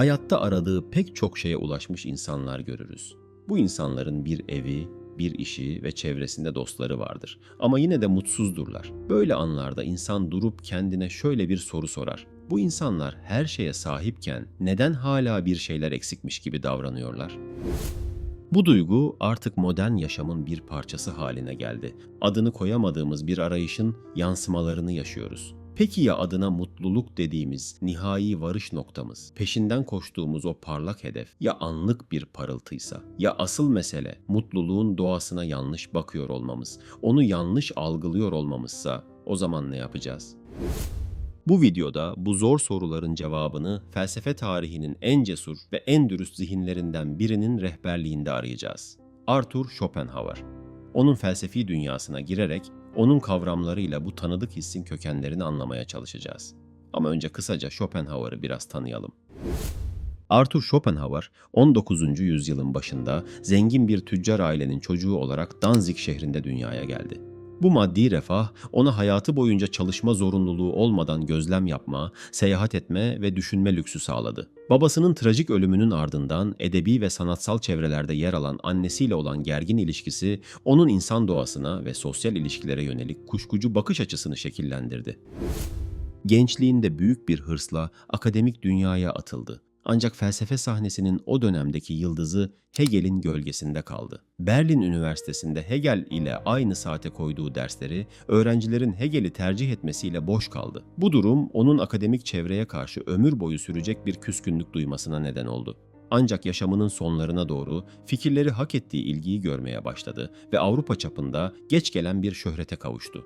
hayatta aradığı pek çok şeye ulaşmış insanlar görürüz. Bu insanların bir evi, bir işi ve çevresinde dostları vardır. Ama yine de mutsuzdurlar. Böyle anlarda insan durup kendine şöyle bir soru sorar. Bu insanlar her şeye sahipken neden hala bir şeyler eksikmiş gibi davranıyorlar? Bu duygu artık modern yaşamın bir parçası haline geldi. Adını koyamadığımız bir arayışın yansımalarını yaşıyoruz. Peki ya adına mutluluk dediğimiz nihai varış noktamız, peşinden koştuğumuz o parlak hedef ya anlık bir parıltıysa, ya asıl mesele mutluluğun doğasına yanlış bakıyor olmamız, onu yanlış algılıyor olmamızsa o zaman ne yapacağız? Bu videoda bu zor soruların cevabını felsefe tarihinin en cesur ve en dürüst zihinlerinden birinin rehberliğinde arayacağız. Arthur Schopenhauer. Onun felsefi dünyasına girerek onun kavramlarıyla bu tanıdık hissin kökenlerini anlamaya çalışacağız. Ama önce kısaca Schopenhauer'ı biraz tanıyalım. Arthur Schopenhauer 19. yüzyılın başında zengin bir tüccar ailenin çocuğu olarak Danzig şehrinde dünyaya geldi. Bu maddi refah ona hayatı boyunca çalışma zorunluluğu olmadan gözlem yapma, seyahat etme ve düşünme lüksü sağladı. Babasının trajik ölümünün ardından edebi ve sanatsal çevrelerde yer alan annesiyle olan gergin ilişkisi onun insan doğasına ve sosyal ilişkilere yönelik kuşkucu bakış açısını şekillendirdi. Gençliğinde büyük bir hırsla akademik dünyaya atıldı. Ancak felsefe sahnesinin o dönemdeki yıldızı Hegel'in gölgesinde kaldı. Berlin Üniversitesi'nde Hegel ile aynı saate koyduğu dersleri öğrencilerin Hegel'i tercih etmesiyle boş kaldı. Bu durum onun akademik çevreye karşı ömür boyu sürecek bir küskünlük duymasına neden oldu. Ancak yaşamının sonlarına doğru fikirleri hak ettiği ilgiyi görmeye başladı ve Avrupa çapında geç gelen bir şöhrete kavuştu.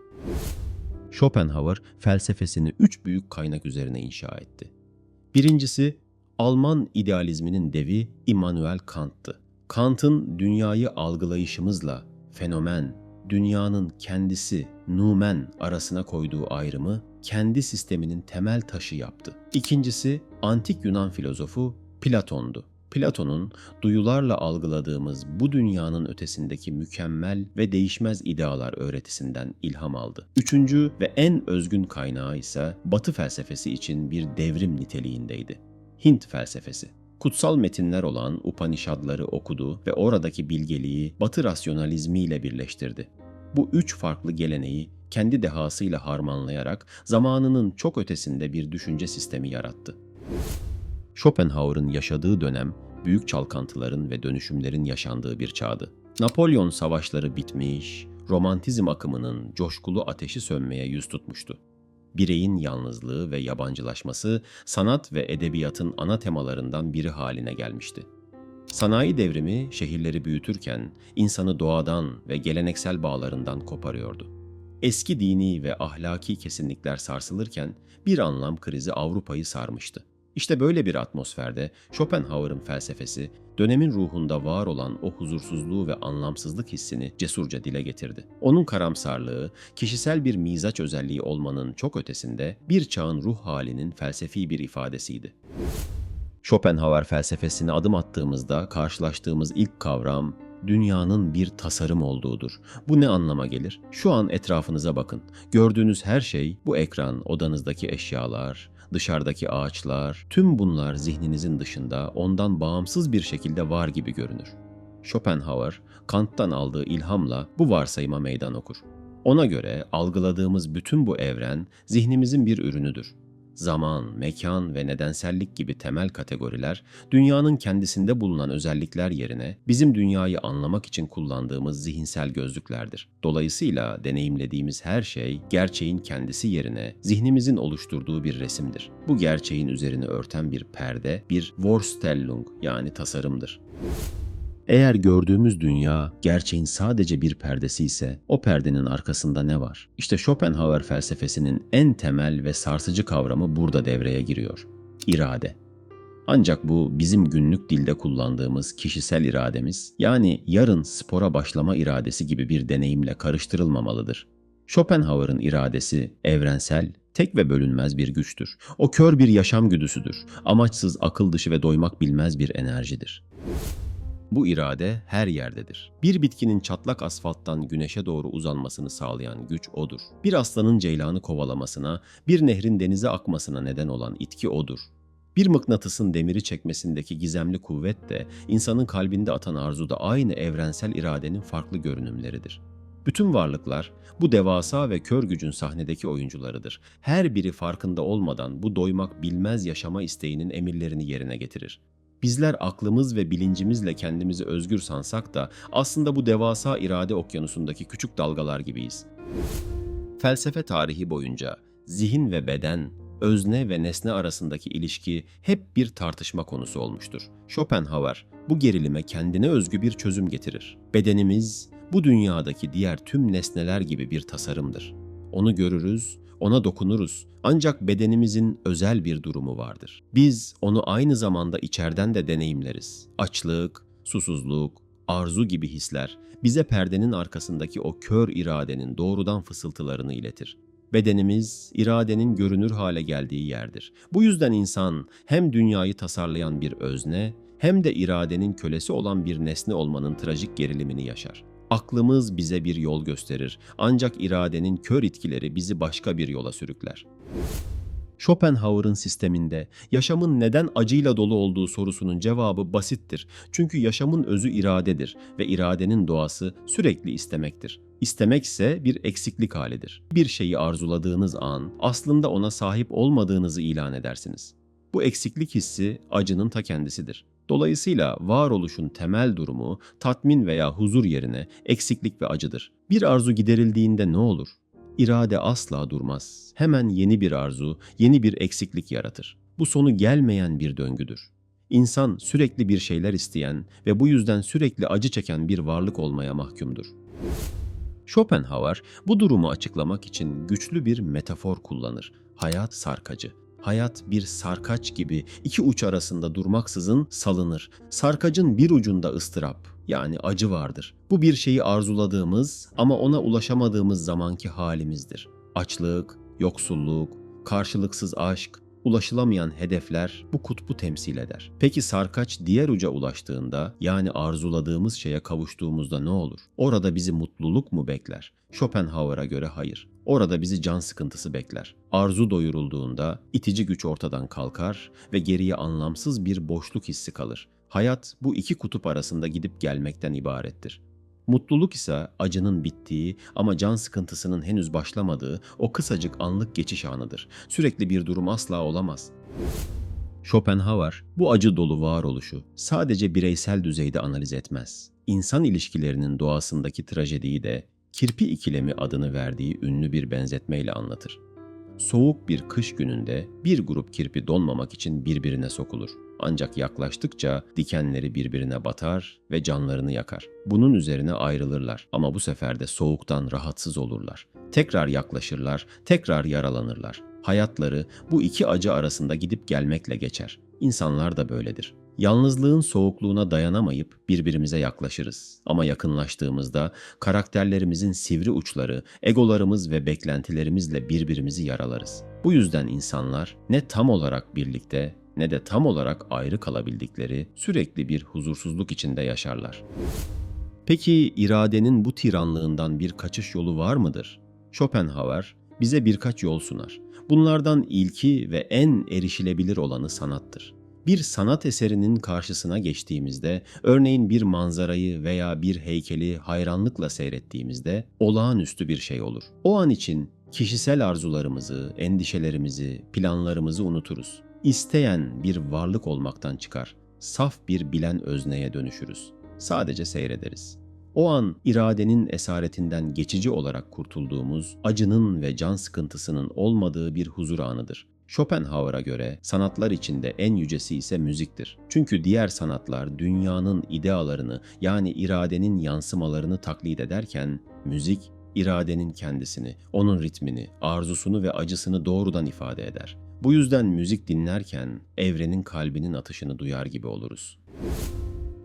Schopenhauer felsefesini üç büyük kaynak üzerine inşa etti. Birincisi Alman idealizminin devi Immanuel Kant'tı. Kant'ın dünyayı algılayışımızla fenomen, dünyanın kendisi, numen arasına koyduğu ayrımı kendi sisteminin temel taşı yaptı. İkincisi antik Yunan filozofu Platon'du. Platon'un duyularla algıladığımız bu dünyanın ötesindeki mükemmel ve değişmez idealar öğretisinden ilham aldı. Üçüncü ve en özgün kaynağı ise Batı felsefesi için bir devrim niteliğindeydi. Hint felsefesi. Kutsal metinler olan Upanishadları okudu ve oradaki bilgeliği Batı rasyonalizmiyle birleştirdi. Bu üç farklı geleneği kendi dehasıyla harmanlayarak zamanının çok ötesinde bir düşünce sistemi yarattı. Schopenhauer'ın yaşadığı dönem büyük çalkantıların ve dönüşümlerin yaşandığı bir çağdı. Napolyon savaşları bitmiş, romantizm akımının coşkulu ateşi sönmeye yüz tutmuştu bireyin yalnızlığı ve yabancılaşması sanat ve edebiyatın ana temalarından biri haline gelmişti. Sanayi devrimi şehirleri büyütürken insanı doğadan ve geleneksel bağlarından koparıyordu. Eski dini ve ahlaki kesinlikler sarsılırken bir anlam krizi Avrupa'yı sarmıştı. İşte böyle bir atmosferde Schopenhauer'ın felsefesi dönemin ruhunda var olan o huzursuzluğu ve anlamsızlık hissini cesurca dile getirdi. Onun karamsarlığı, kişisel bir mizaç özelliği olmanın çok ötesinde bir çağın ruh halinin felsefi bir ifadesiydi. Schopenhauer felsefesine adım attığımızda karşılaştığımız ilk kavram dünyanın bir tasarım olduğudur. Bu ne anlama gelir? Şu an etrafınıza bakın. Gördüğünüz her şey bu ekran, odanızdaki eşyalar, dışarıdaki ağaçlar, tüm bunlar zihninizin dışında ondan bağımsız bir şekilde var gibi görünür. Schopenhauer, Kant'tan aldığı ilhamla bu varsayıma meydan okur. Ona göre algıladığımız bütün bu evren zihnimizin bir ürünüdür zaman, mekan ve nedensellik gibi temel kategoriler dünyanın kendisinde bulunan özellikler yerine bizim dünyayı anlamak için kullandığımız zihinsel gözlüklerdir. Dolayısıyla deneyimlediğimiz her şey gerçeğin kendisi yerine zihnimizin oluşturduğu bir resimdir. Bu gerçeğin üzerine örten bir perde, bir Vorstellung yani tasarımdır. Eğer gördüğümüz dünya gerçeğin sadece bir perdesi ise o perdenin arkasında ne var? İşte Schopenhauer felsefesinin en temel ve sarsıcı kavramı burada devreye giriyor. İrade. Ancak bu bizim günlük dilde kullandığımız kişisel irademiz yani yarın spora başlama iradesi gibi bir deneyimle karıştırılmamalıdır. Schopenhauer'ın iradesi evrensel, tek ve bölünmez bir güçtür. O kör bir yaşam güdüsüdür. Amaçsız, akıl dışı ve doymak bilmez bir enerjidir. Bu irade her yerdedir. Bir bitkinin çatlak asfalttan güneşe doğru uzanmasını sağlayan güç odur. Bir aslanın ceylanı kovalamasına, bir nehrin denize akmasına neden olan itki odur. Bir mıknatısın demiri çekmesindeki gizemli kuvvet de insanın kalbinde atan arzuda aynı evrensel iradenin farklı görünümleridir. Bütün varlıklar bu devasa ve kör gücün sahnedeki oyuncularıdır. Her biri farkında olmadan bu doymak bilmez yaşama isteğinin emirlerini yerine getirir. Bizler aklımız ve bilincimizle kendimizi özgür sansak da aslında bu devasa irade okyanusundaki küçük dalgalar gibiyiz. Felsefe tarihi boyunca zihin ve beden, özne ve nesne arasındaki ilişki hep bir tartışma konusu olmuştur. Schopenhauer bu gerilime kendine özgü bir çözüm getirir. Bedenimiz bu dünyadaki diğer tüm nesneler gibi bir tasarımdır. Onu görürüz, ona dokunuruz. Ancak bedenimizin özel bir durumu vardır. Biz onu aynı zamanda içerden de deneyimleriz. Açlık, susuzluk, arzu gibi hisler bize perdenin arkasındaki o kör iradenin doğrudan fısıltılarını iletir. Bedenimiz iradenin görünür hale geldiği yerdir. Bu yüzden insan hem dünyayı tasarlayan bir özne hem de iradenin kölesi olan bir nesne olmanın trajik gerilimini yaşar. Aklımız bize bir yol gösterir ancak iradenin kör itkileri bizi başka bir yola sürükler. Schopenhauer'ın sisteminde yaşamın neden acıyla dolu olduğu sorusunun cevabı basittir. Çünkü yaşamın özü iradedir ve iradenin doğası sürekli istemektir. İstemek ise bir eksiklik halidir. Bir şeyi arzuladığınız an aslında ona sahip olmadığınızı ilan edersiniz. Bu eksiklik hissi acının ta kendisidir. Dolayısıyla varoluşun temel durumu tatmin veya huzur yerine eksiklik ve acıdır. Bir arzu giderildiğinde ne olur? İrade asla durmaz. Hemen yeni bir arzu, yeni bir eksiklik yaratır. Bu sonu gelmeyen bir döngüdür. İnsan sürekli bir şeyler isteyen ve bu yüzden sürekli acı çeken bir varlık olmaya mahkumdur. Schopenhauer bu durumu açıklamak için güçlü bir metafor kullanır. Hayat sarkacı. Hayat bir sarkaç gibi iki uç arasında durmaksızın salınır. Sarkacın bir ucunda ıstırap yani acı vardır. Bu bir şeyi arzuladığımız ama ona ulaşamadığımız zamanki halimizdir. Açlık, yoksulluk, karşılıksız aşk, ulaşılamayan hedefler bu kutbu temsil eder. Peki sarkaç diğer uca ulaştığında yani arzuladığımız şeye kavuştuğumuzda ne olur? Orada bizi mutluluk mu bekler? Schopenhauer'a göre hayır. Orada bizi can sıkıntısı bekler. Arzu doyurulduğunda itici güç ortadan kalkar ve geriye anlamsız bir boşluk hissi kalır. Hayat bu iki kutup arasında gidip gelmekten ibarettir. Mutluluk ise acının bittiği ama can sıkıntısının henüz başlamadığı o kısacık anlık geçiş anıdır. Sürekli bir durum asla olamaz. Schopenhauer bu acı dolu varoluşu sadece bireysel düzeyde analiz etmez. İnsan ilişkilerinin doğasındaki trajediyi de kirpi ikilemi adını verdiği ünlü bir benzetmeyle anlatır. Soğuk bir kış gününde bir grup kirpi donmamak için birbirine sokulur. Ancak yaklaştıkça dikenleri birbirine batar ve canlarını yakar. Bunun üzerine ayrılırlar ama bu sefer de soğuktan rahatsız olurlar. Tekrar yaklaşırlar, tekrar yaralanırlar. Hayatları bu iki acı arasında gidip gelmekle geçer. İnsanlar da böyledir. Yalnızlığın soğukluğuna dayanamayıp birbirimize yaklaşırız. Ama yakınlaştığımızda karakterlerimizin sivri uçları, egolarımız ve beklentilerimizle birbirimizi yaralarız. Bu yüzden insanlar ne tam olarak birlikte ne de tam olarak ayrı kalabildikleri sürekli bir huzursuzluk içinde yaşarlar. Peki iradenin bu tiranlığından bir kaçış yolu var mıdır? Schopenhauer bize birkaç yol sunar. Bunlardan ilki ve en erişilebilir olanı sanattır. Bir sanat eserinin karşısına geçtiğimizde, örneğin bir manzarayı veya bir heykeli hayranlıkla seyrettiğimizde olağanüstü bir şey olur. O an için kişisel arzularımızı, endişelerimizi, planlarımızı unuturuz isteyen bir varlık olmaktan çıkar. Saf bir bilen özneye dönüşürüz. Sadece seyrederiz. O an iradenin esaretinden geçici olarak kurtulduğumuz, acının ve can sıkıntısının olmadığı bir huzur anıdır. Schopenhauer'a göre sanatlar içinde en yücesi ise müziktir. Çünkü diğer sanatlar dünyanın idealarını yani iradenin yansımalarını taklit ederken müzik iradenin kendisini, onun ritmini, arzusunu ve acısını doğrudan ifade eder. Bu yüzden müzik dinlerken evrenin kalbinin atışını duyar gibi oluruz.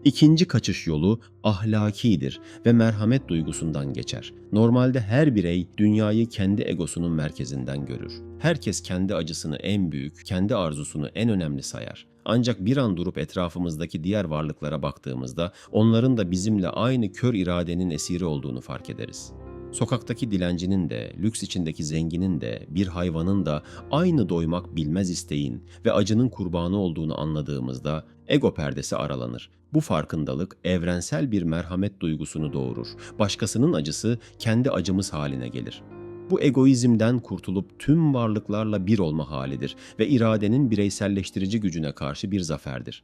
İkinci kaçış yolu ahlakidir ve merhamet duygusundan geçer. Normalde her birey dünyayı kendi egosunun merkezinden görür. Herkes kendi acısını en büyük, kendi arzusunu en önemli sayar. Ancak bir an durup etrafımızdaki diğer varlıklara baktığımızda onların da bizimle aynı kör iradenin esiri olduğunu fark ederiz. Sokaktaki dilencinin de, lüks içindeki zenginin de, bir hayvanın da aynı doymak bilmez isteğin ve acının kurbanı olduğunu anladığımızda ego perdesi aralanır. Bu farkındalık evrensel bir merhamet duygusunu doğurur. Başkasının acısı kendi acımız haline gelir. Bu egoizmden kurtulup tüm varlıklarla bir olma halidir ve iradenin bireyselleştirici gücüne karşı bir zaferdir.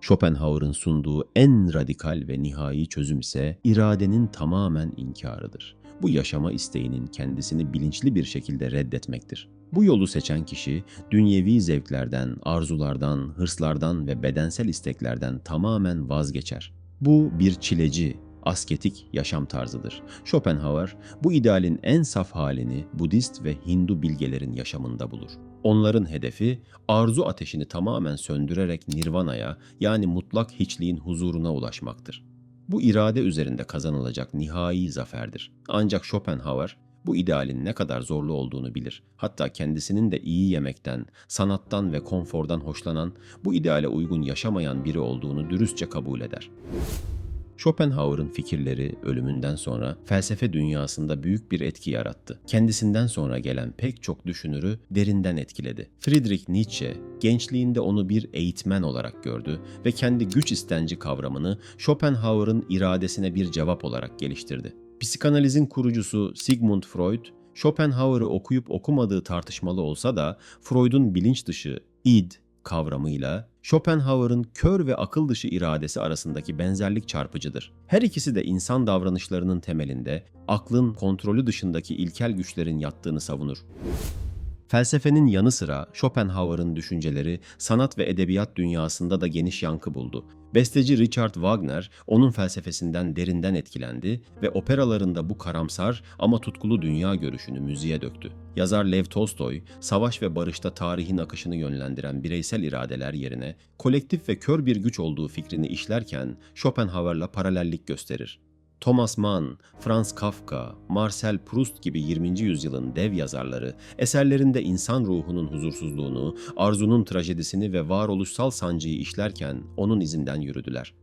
Schopenhauer'ın sunduğu en radikal ve nihai çözüm ise iradenin tamamen inkarıdır. Bu yaşama isteğinin kendisini bilinçli bir şekilde reddetmektir. Bu yolu seçen kişi dünyevi zevklerden, arzulardan, hırslardan ve bedensel isteklerden tamamen vazgeçer. Bu bir çileci, asketik yaşam tarzıdır. Schopenhauer bu idealin en saf halini Budist ve Hindu bilgelerin yaşamında bulur. Onların hedefi arzu ateşini tamamen söndürerek nirvanaya yani mutlak hiçliğin huzuruna ulaşmaktır. Bu irade üzerinde kazanılacak nihai zaferdir. Ancak Schopenhauer bu idealin ne kadar zorlu olduğunu bilir. Hatta kendisinin de iyi yemekten, sanattan ve konfordan hoşlanan, bu ideale uygun yaşamayan biri olduğunu dürüstçe kabul eder. Schopenhauer'ın fikirleri ölümünden sonra felsefe dünyasında büyük bir etki yarattı. Kendisinden sonra gelen pek çok düşünürü derinden etkiledi. Friedrich Nietzsche gençliğinde onu bir eğitmen olarak gördü ve kendi güç istenci kavramını Schopenhauer'ın iradesine bir cevap olarak geliştirdi. Psikanalizin kurucusu Sigmund Freud, Schopenhauer'ı okuyup okumadığı tartışmalı olsa da Freud'un bilinç dışı id kavramıyla Schopenhauer'ın kör ve akıl dışı iradesi arasındaki benzerlik çarpıcıdır. Her ikisi de insan davranışlarının temelinde aklın kontrolü dışındaki ilkel güçlerin yattığını savunur. Felsefenin yanı sıra Schopenhauer'ın düşünceleri sanat ve edebiyat dünyasında da geniş yankı buldu. Besteci Richard Wagner onun felsefesinden derinden etkilendi ve operalarında bu karamsar ama tutkulu dünya görüşünü müziğe döktü. Yazar Lev Tolstoy, savaş ve barışta tarihin akışını yönlendiren bireysel iradeler yerine kolektif ve kör bir güç olduğu fikrini işlerken Schopenhauer'la paralellik gösterir. Thomas Mann, Franz Kafka, Marcel Proust gibi 20. yüzyılın dev yazarları eserlerinde insan ruhunun huzursuzluğunu, arzunun trajedisini ve varoluşsal sancıyı işlerken onun izinden yürüdüler.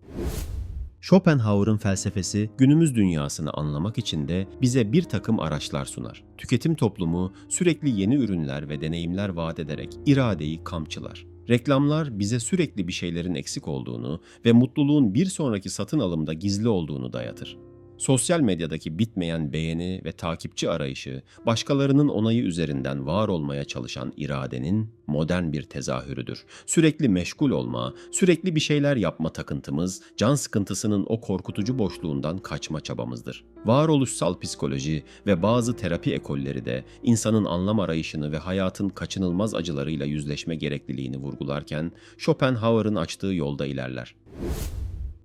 Schopenhauer'ın felsefesi günümüz dünyasını anlamak için de bize bir takım araçlar sunar. Tüketim toplumu sürekli yeni ürünler ve deneyimler vaat ederek iradeyi kamçılar. Reklamlar bize sürekli bir şeylerin eksik olduğunu ve mutluluğun bir sonraki satın alımda gizli olduğunu dayatır. Sosyal medyadaki bitmeyen beğeni ve takipçi arayışı, başkalarının onayı üzerinden var olmaya çalışan iradenin modern bir tezahürüdür. Sürekli meşgul olma, sürekli bir şeyler yapma takıntımız, can sıkıntısının o korkutucu boşluğundan kaçma çabamızdır. Varoluşsal psikoloji ve bazı terapi ekolleri de insanın anlam arayışını ve hayatın kaçınılmaz acılarıyla yüzleşme gerekliliğini vurgularken Schopenhauer'ın açtığı yolda ilerler.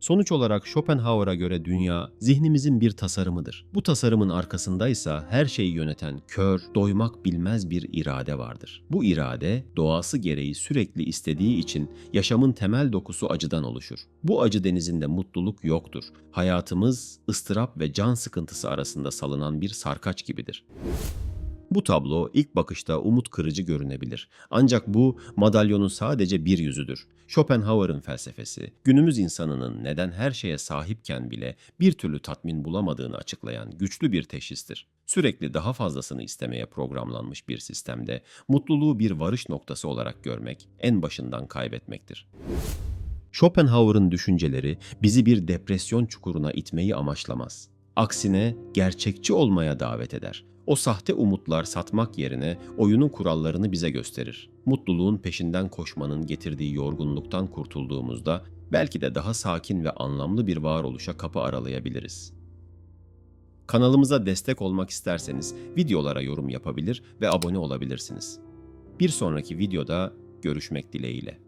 Sonuç olarak Schopenhauer'a göre dünya zihnimizin bir tasarımıdır. Bu tasarımın arkasındaysa her şeyi yöneten kör, doymak bilmez bir irade vardır. Bu irade doğası gereği sürekli istediği için yaşamın temel dokusu acıdan oluşur. Bu acı denizinde mutluluk yoktur. Hayatımız ıstırap ve can sıkıntısı arasında salınan bir sarkaç gibidir. Bu tablo ilk bakışta umut kırıcı görünebilir. Ancak bu madalyonun sadece bir yüzüdür. Schopenhauer'ın felsefesi, günümüz insanının neden her şeye sahipken bile bir türlü tatmin bulamadığını açıklayan güçlü bir teşhistir. Sürekli daha fazlasını istemeye programlanmış bir sistemde mutluluğu bir varış noktası olarak görmek en başından kaybetmektir. Schopenhauer'ın düşünceleri bizi bir depresyon çukuruna itmeyi amaçlamaz. Aksine gerçekçi olmaya davet eder. O sahte umutlar satmak yerine oyunun kurallarını bize gösterir. Mutluluğun peşinden koşmanın getirdiği yorgunluktan kurtulduğumuzda belki de daha sakin ve anlamlı bir varoluşa kapı aralayabiliriz. Kanalımıza destek olmak isterseniz videolara yorum yapabilir ve abone olabilirsiniz. Bir sonraki videoda görüşmek dileğiyle.